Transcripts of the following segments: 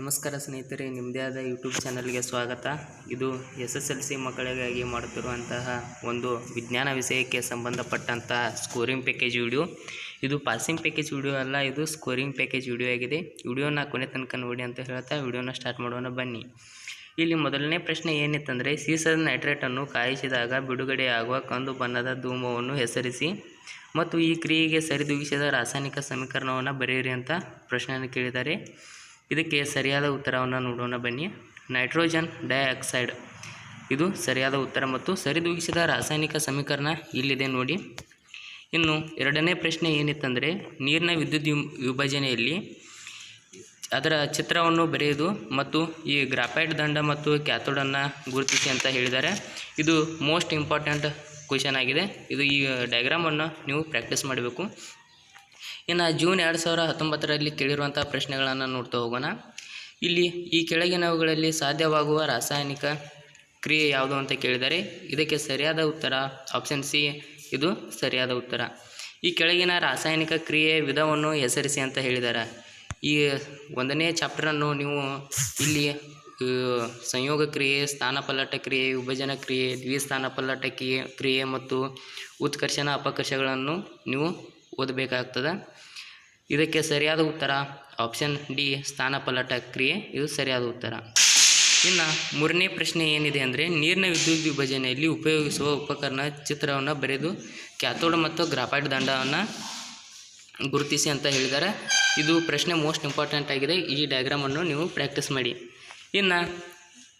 ನಮಸ್ಕಾರ ಸ್ನೇಹಿತರೆ ನಿಮ್ಮದೇ ಆದ ಯೂಟ್ಯೂಬ್ ಚಾನಲ್ಗೆ ಸ್ವಾಗತ. ಇದು ಎಸ್ ಎಸ್ ಎಲ್ ಸಿ ಮಕ್ಕಳಿಗಾಗಿ ಮಾಡುತ್ತಿರುವಂತಹ ಒಂದು ವಿಜ್ಞಾನ ವಿಷಯಕ್ಕೆ ಸಂಬಂಧಪಟ್ಟಂತಹ ಸ್ಕೋರಿಂಗ್ ಪ್ಯಾಕೇಜ್ ವಿಡಿಯೋ ಇದು ಪಾಸಿಂಗ್ ಪ್ಯಾಕೇಜ್ ವಿಡಿಯೋ ಅಲ್ಲ, ಇದು ಸ್ಕೋರಿಂಗ್ ಪ್ಯಾಕೇಜ್ ವಿಡಿಯೋ ಆಗಿದೆ. ವಿಡಿಯೋನ ಕೊನೆ ತನಕ ನೋಡಿ ಅಂತ ಹೇಳ್ತಾ ವಿಡಿಯೋನ ಸ್ಟಾರ್ಟ್ ಮಾಡೋಣ ಬನ್ನಿ. ಇಲ್ಲಿ ಮೊದಲನೇ ಪ್ರಶ್ನೆ ಏನಿತ್ತಂದರೆ ಸೀಸದ ನೈಟ್ರೇಟನ್ನು ಕಾಯಿಸಿದಾಗ ಬಿಡುಗಡೆಯಾಗುವ ಕಂದು ಬಣ್ಣದ ಧೂಮವನ್ನು ಹೆಸರಿಸಿ ಮತ್ತು ಈ ಕ್ರಿಯೆಗೆ ಸರಿದೂಗಿಸಿದ ರಾಸಾಯನಿಕ ಸಮೀಕರಣವನ್ನು ಬರೆಯಿರಿ ಅಂತ ಪ್ರಶ್ನೆಯನ್ನು ಕೇಳಿದ್ದಾರೆ. ಇದಕ್ಕೆ ಸರಿಯಾದ ಉತ್ತರವನ್ನು ನೋಡೋಣ ಬನ್ನಿ. Nitrogen dioxide. ಇದು ಸರಿಯಾದ ಉತ್ತರ ಮತ್ತು ಸರಿದೂಗಿಸಿದ ರಾಸಾಯನಿಕ ಸಮೀಕರಣ ಇಲ್ಲಿದೆ ನೋಡಿ. ಇನ್ನು ಎರಡನೇ ಪ್ರಶ್ನೆ ಏನಿತ್ತಂದರೆ, ನೀರಿನ ವಿದ್ಯುತ್ ವಿಭಜನೆಯಲ್ಲಿ ಅದರ ಚಿತ್ರವನ್ನು ಬರೆಯುವುದು ಮತ್ತು ಈ ಗ್ರಾಫೈಟ್ ದಂಡ ಮತ್ತು ಕ್ಯಾಥೋಡನ್ನು ಗುರುತಿಸಿ ಅಂತ ಹೇಳಿದ್ದಾರೆ. ಇದು ಮೋಸ್ಟ್ ಇಂಪಾರ್ಟೆಂಟ್ ಕ್ವಶನ್ ಆಗಿದೆ. ಇದು ಈ ಡಯಾಗ್ರಾಮನ್ನು ನೀವು ಪ್ರಾಕ್ಟೀಸ್ ಮಾಡಬೇಕು. ಇನ್ನು ಜೂನ್ ಎರಡು ಸಾವಿರ ಹತ್ತೊಂಬತ್ತರಲ್ಲಿ ಕೇಳಿರುವಂಥ ಪ್ರಶ್ನೆಗಳನ್ನು ನೋಡ್ತಾ ಹೋಗೋಣ. ಇಲ್ಲಿ ಈ ಕೆಳಗಿನವುಗಳಲ್ಲಿ ಸಾಧ್ಯವಾಗುವ ರಾಸಾಯನಿಕ ಕ್ರಿಯೆ ಯಾವುದು ಅಂತ ಕೇಳಿದರೆ ಇದಕ್ಕೆ ಸರಿಯಾದ ಉತ್ತರ ಆಪ್ಷನ್ ಸಿ ಇದು ಸರಿಯಾದ ಉತ್ತರ. ಈ ಕೆಳಗಿನ ರಾಸಾಯನಿಕ ಕ್ರಿಯೆ ವಿಧವನ್ನು ಹೆಸರಿಸಿ ಅಂತ ಹೇಳಿದ್ದಾರೆ ಈ ಒಂದನೇ ಚಾಪ್ಟರನ್ನು ನೀವು ಇಲ್ಲಿ ಸಂಯೋಗ ಕ್ರಿಯೆ ಸ್ಥಾನಪಲ್ಲಟ ಕ್ರಿಯೆ, ವಿಭಜನ ಕ್ರಿಯೆ ದ್ವಿಸ್ಥಾನಪಲ್ಲಟ ಕ್ರಿಯೆ ಕ್ರಿಯೆ ಮತ್ತು ಉತ್ಕರ್ಷಣ ಅಪಕರ್ಷಗಳನ್ನು ನೀವು ಓದಬೇಕಾಗ್ತದೆ. ಇದಕ್ಕೆ ಸರಿಯಾದ ಉತ್ತರ ಆಪ್ಷನ್ ಡಿ ಸ್ಥಾನಪಲ್ಲಟ ಕ್ರಿಯೆ. ಇದು ಸರಿಯಾದ ಉತ್ತರ. ಇನ್ನು ಮೂರನೇ ಪ್ರಶ್ನೆ ಏನಿದೆ ಅಂದರೆ, ನೀರಿನ ವಿದ್ಯುತ್ ವಿಭಜನೆಯಲ್ಲಿ ಉಪಯೋಗಿಸುವ ಉಪಕರಣ ಚಿತ್ರವನ್ನು ಬರೆದು ಕ್ಯಾಥೋಡ್ ಮತ್ತು ಗ್ರಾಫೈಟ್ ದಂಡವನ್ನು ಗುರುತಿಸಿ ಅಂತ ಹೇಳಿದ್ದಾರೆ. ಇದು ಪ್ರಶ್ನೆ ಮೋಸ್ಟ್ ಇಂಪಾರ್ಟೆಂಟ್ ಆಗಿದೆ. ಈ ಡಯಾಗ್ರಾಮನ್ನು ನೀವು ಪ್ರಾಕ್ಟೀಸ್ ಮಾಡಿ. ಇನ್ನು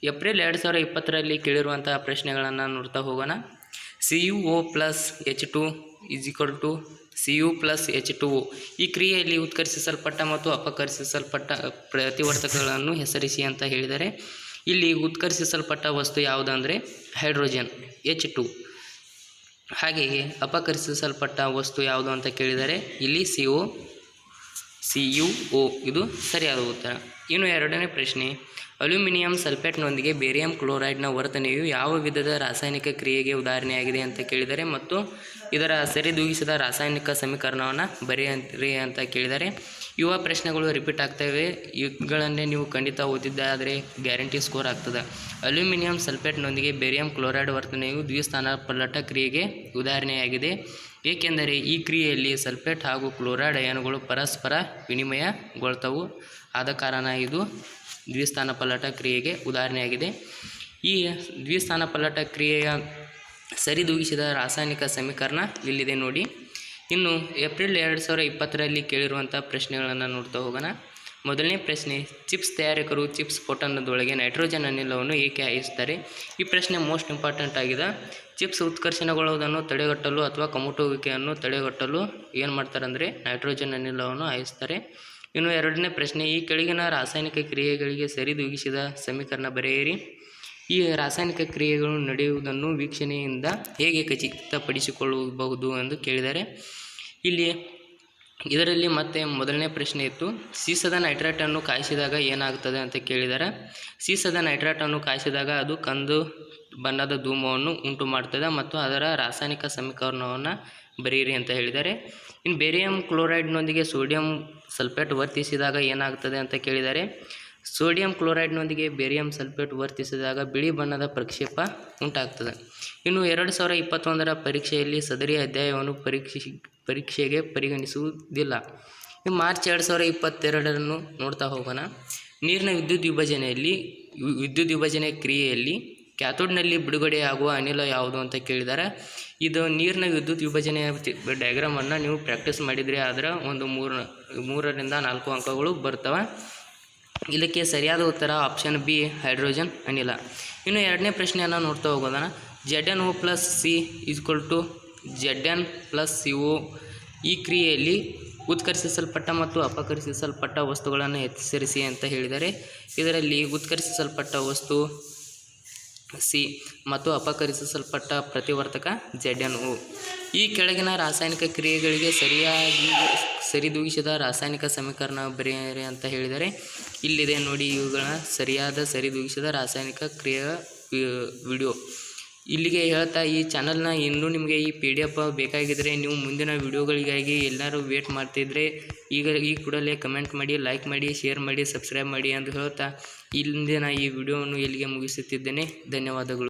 ಏಪ್ರಿಲ್ ಎರಡು ಸಾವಿರ ಇಪ್ಪತ್ತರಲ್ಲಿ ಕೇಳಿರುವಂತಹ ಪ್ರಶ್ನೆಗಳನ್ನು ನೋಡ್ತಾ ಹೋಗೋಣ. C U O plus H two is equal to C U plus H two ಈ ಕ್ರಿಯೆಯಲ್ಲಿ ಉತ್ಕರ್ಷಿಸಲ್ಪಟ್ಟ ಮತ್ತು ಅಪಕರ್ಷಿಸಲ್ಪಟ್ಟ ಪ್ರತಿವರ್ತಕಗಳನ್ನು ಹೆಸರಿಸಿ ಅಂತ ಹೇಳಿದರೆ, ಇಲ್ಲಿ ಉತ್ಕರ್ಷಿಸಲ್ಪಟ್ಟ ವಸ್ತು ಯಾವುದಂದರೆ ಹೈಡ್ರೋಜನ್ ಎಚ್ ಟು ಹಾಗೆಯೇ ಅಪಕರ್ಷಿಸಲ್ಪಟ್ಟ ವಸ್ತು ಯಾವುದು ಅಂತ ಕೇಳಿದರೆ, ಇಲ್ಲಿ C O C, U, O, ಇದು ಸರಿಯಾದ ಉತ್ತರ. ಇನ್ನು ಎರಡನೇ ಪ್ರಶ್ನೆ, ಅಲ್ಯೂಮಿನಿಯಂ ಸಲ್ಫೇಟ್ನೊಂದಿಗೆ ಬೇರಿಯಂ ಕ್ಲೋರೈಡ್ನ ವರ್ತನೆಯು ಯಾವ ವಿಧದ ರಾಸಾಯನಿಕ ಕ್ರಿಯೆಗೆ ಉದಾಹರಣೆಯಾಗಿದೆ ಅಂತ ಕೇಳಿದರೆ ಮತ್ತು ಇದರ ಸರಿದೂಗಿಸಿದ ರಾಸಾಯನಿಕ ಸಮೀಕರಣವನ್ನು ಬರೆಯಿರಿ ಅಂತ ಕೇಳಿದರೆ, ಯುವ ಪ್ರಶ್ನೆಗಳು ರಿಪೀಟ್ ಆಗ್ತವೆ. ಇವುಗಳನ್ನೇ ನೀವು ಖಂಡಿತ ಓದಿದ್ದಾದರೆ ಗ್ಯಾರಂಟಿ ಸ್ಕೋರ್ ಆಗ್ತದೆ. ಅಲ್ಯೂಮಿನಿಯಂ ಸಲ್ಫೇಟ್ನೊಂದಿಗೆ ಬೇರಿಯಂ ಕ್ಲೋರೈಡ್ ವರ್ತನೆಯು ದ್ವಿಸ್ಥಾನ ಪಲ್ಲಟ ಕ್ರಿಯೆಗೆ ಉದಾಹರಣೆಯಾಗಿದೆ. ಏಕೆಂದರೆ ಈ ಕ್ರಿಯೆಯಲ್ಲಿ ಸಲ್ಫೇಟ್ ಹಾಗೂ ಕ್ಲೋರೈಡ್ ಅಯಾನುಗಳು ಪರಸ್ಪರ ವಿನಿಮಯಗೊಳ್ತವು. ಆದ ಕಾರಣ ಇದು ದ್ವಿಸ್ಥಾನ ಪಲ್ಲಟ ಕ್ರಿಯೆಗೆ ಉದಾಹರಣೆಯಾಗಿದೆ. ಈ ದ್ವಿಸ್ಥಾನ ಪಲ್ಲಟ ಕ್ರಿಯೆಯ ಸರಿದೂಗಿಸಿದ ರಾಸಾಯನಿಕ ಸಮೀಕರಣ ಇಲ್ಲಿದೆ ನೋಡಿ. ಇನ್ನು ಏಪ್ರಿಲ್ ಎರಡು ಸಾವಿರ ಇಪ್ಪತ್ತರಲ್ಲಿ ಕೇಳಿರುವಂಥ ಪ್ರಶ್ನೆಗಳನ್ನು ನೋಡ್ತಾ ಹೋಗೋಣ. ಮೊದಲನೇ ಪ್ರಶ್ನೆ, ಚಿಪ್ಸ್ ತಯಾರಕರು ಚಿಪ್ಸ್ ಪೊಟ್ಟಣದೊಳಗೆ ನೈಟ್ರೋಜನ್ ಅನಿಲವನ್ನು ಏಕೆ ಹಾಯಿಸ್ತಾರೆ ಈ ಪ್ರಶ್ನೆ ಮೋಸ್ಟ್ ಇಂಪಾರ್ಟೆಂಟ್ ಆಗಿದೆ. ಚಿಪ್ಸ್ ಉತ್ಕರ್ಷಣಗೊಳ್ಳುವುದನ್ನು ತಡೆಗಟ್ಟಲು ಅಥವಾ ಕಮುಟುವಿಕೆಯನ್ನು ತಡೆಗಟ್ಟಲು ಏನು ಮಾಡ್ತಾರೆ ಅಂದರೆ ನೈಟ್ರೋಜನ್ ಅನಿಲವನ್ನು ಹಾಯಿಸ್ತಾರೆ. ಇನ್ನು ಎರಡನೇ ಪ್ರಶ್ನೆ, ಈ ಕೆಳಗಿನ ರಾಸಾಯನಿಕ ಕ್ರಿಯೆಗಳಿಗೆ ಸರಿದೂಗಿಸಿದ ಸಮೀಕರಣ ಬರೆಯಿರಿ. ಈ ರಾಸಾಯನಿಕ ಕ್ರಿಯೆಗಳು ನಡೆಯುವುದನ್ನು ವೀಕ್ಷಣೆಯಿಂದ ಹೇಗೆ ಖಚಿತಪಡಿಸಿಕೊಳ್ಳಬಹುದು ಎಂದು ಕೇಳಿದ್ದಾರೆ ಇಲ್ಲಿ ಇದರಲ್ಲಿ ಮತ್ತೆ ಮೊದಲನೇ ಪ್ರಶ್ನೆ ಇತ್ತು, ಸೀಸದ ನೈಟ್ರೇಟನ್ನು ಕಾಯಿಸಿದಾಗ ಏನಾಗುತ್ತದೆ ಅಂತ ಕೇಳಿದರೆ, ಸೀಸದ ನೈಟ್ರೇಟನ್ನು ಕಾಯಿಸಿದಾಗ ಅದು ಕಂದು ಬಣ್ಣದ ಧೂಮವನ್ನು ಉಂಟು ಮಾಡ್ತದೆ ಮತ್ತು ಅದರ ರಾಸಾಯನಿಕ ಸಮೀಕರಣವನ್ನು ಬರೀರಿ ಅಂತ ಹೇಳಿದ್ದಾರೆ ಇನ್ನು ಬೇರಿಯಂ ಕ್ಲೋರೈಡ್ನೊಂದಿಗೆ ಸೋಡಿಯಂ ಸಲ್ಫೇಟ್ ವರ್ತಿಸಿದಾಗ ಏನಾಗ್ತದೆ ಅಂತ ಕೇಳಿದ್ದಾರೆ ಸೋಡಿಯಂ ಕ್ಲೋರೈಡ್ನೊಂದಿಗೆ ಬೇರಿಯಂ ಸಲ್ಫೇಟ್ ವರ್ತಿಸಿದಾಗ ಬಿಳಿ ಬಣ್ಣದ ಪ್ರಕ್ಷೇಪ ಉಂಟಾಗ್ತದೆ. ಇನ್ನು ಎರಡು ಸಾವಿರ ಇಪ್ಪತ್ತೊಂದರ ಪರೀಕ್ಷೆಯಲ್ಲಿ ಸದರಿ ಅಧ್ಯಾಯವನ್ನು ಪರೀಕ್ಷೆ, ಪರೀಕ್ಷೆಗೆ ಪರಿಗಣಿಸುವುದಿಲ್ಲ. ಇನ್ನು ಮಾರ್ಚ್ ಎರಡು ಸಾವಿರ ಇಪ್ಪತ್ತೆರಡರನ್ನು ನೋಡ್ತಾ ಹೋಗೋಣ. ನೀರಿನ ವಿದ್ಯುತ್ ವಿಭಜನೆಯಲ್ಲಿ, ವಿದ್ಯುತ್ ವಿಭಜನೆ ಕ್ರಿಯೆಯಲ್ಲಿ ಕ್ಯಾಥೋಡ್ನಲ್ಲಿ ಬಿಡುಗಡೆಯಾಗುವ ಅನಿಲ ಯಾವುದು ಅಂತ ಕೇಳಿದ್ದಾರೆ ಇದು ನೀರಿನ ವಿದ್ಯುತ್ ವಿಭಜನೆಯ ಡಯಾಗ್ರಾಮನ್ನು ನೀವು ಪ್ರಾಕ್ಟೀಸ್ ಮಾಡಿದರೆ ಅದರ ಒಂದು ಮೂರು, ಮೂರರಿಂದ ನಾಲ್ಕು ಅಂಕಗಳು ಬರ್ತವೆ. ಇದಕ್ಕೆ ಸರಿಯಾದ ಉತ್ತರ ಆಪ್ಷನ್ ಬಿ ಹೈಡ್ರೋಜನ್ ಅನಿಲ. ಇನ್ನು ಎರಡನೇ ಪ್ರಶ್ನೆಯನ್ನು ನೋಡ್ತಾ ಹೋಗೋಣ Z N O plus C equal to Z N plus C O ಈ ಕ್ರಿಯೆಯಲ್ಲಿ ಉತ್ಕರ್ಷಿಸಲ್ಪಟ್ಟ ಮತ್ತು ಅಪಕರ್ಷಿಸಲ್ಪಟ್ಟ ವಸ್ತುಗಳನ್ನು ಹೆಸರಿಸಿ ಅಂತ ಹೇಳಿದರೆ ಇದರಲ್ಲಿ ಉತ್ಕರ್ಷಿಸಲ್ಪಟ್ಟ ವಸ್ತು ಸಿ ಮತ್ತು ಅಪಕರಿಸಲ್ಪಟ್ಟ ಪ್ರತಿವರ್ತಕ ಜೆಡ್ ಎನ್ ಓ. ಈ ಕೆಳಗಿನ ರಾಸಾಯನಿಕ ಕ್ರಿಯೆಗಳಿಗೆ ಸರಿಯಾಗಿ ಸರಿದೂಗಿಸಿದ ರಾಸಾಯನಿಕ ಸಮೀಕರಣ ಬರೆಯಿರಿ ಅಂತ ಹೇಳಿದರೆ, ಇಲ್ಲಿದೆ ನೋಡಿ ಇವುಗಳ ಸರಿಯಾದ ಸರಿದೂಗಿಸಿದ ರಾಸಾಯನಿಕ ಕ್ರಿಯೆಯ ವಿಡಿಯೋ. ಇಲ್ಲಿಗೆ ಹೇಳ್ತಾ ಈ ಚಾನಲ್ನ ಇನ್ನೂ ನಿಮಗೆ ಈ ಪಿ ಡಿ ಎಫ್ ಬೇಕಾಗಿದ್ದರೆ ನೀವು ಮುಂದಿನ ವಿಡಿಯೋಗಳಿಗಾಗಿ ಎಲ್ಲರೂ ವೇಟ್ ಮಾಡ್ತಿದ್ರೆ. ಈಗ ಈ ಕೂಡಲೇ ಕಮೆಂಟ್ ಮಾಡಿ ಲೈಕ್ ಮಾಡಿ ಶೇರ್ ಮಾಡಿ ಸಬ್ಸ್ಕ್ರೈಬ್ ಮಾಡಿ ಅಂತ ಹೇಳ್ತಾ ಇಲ್ಲಿಂದ ಈ ವಿಡಿಯೋವನ್ನು ಇಲ್ಲಿಗೆ ಮುಗಿಸುತ್ತಿದ್ದೇನೆ. ಧನ್ಯವಾದಗಳು.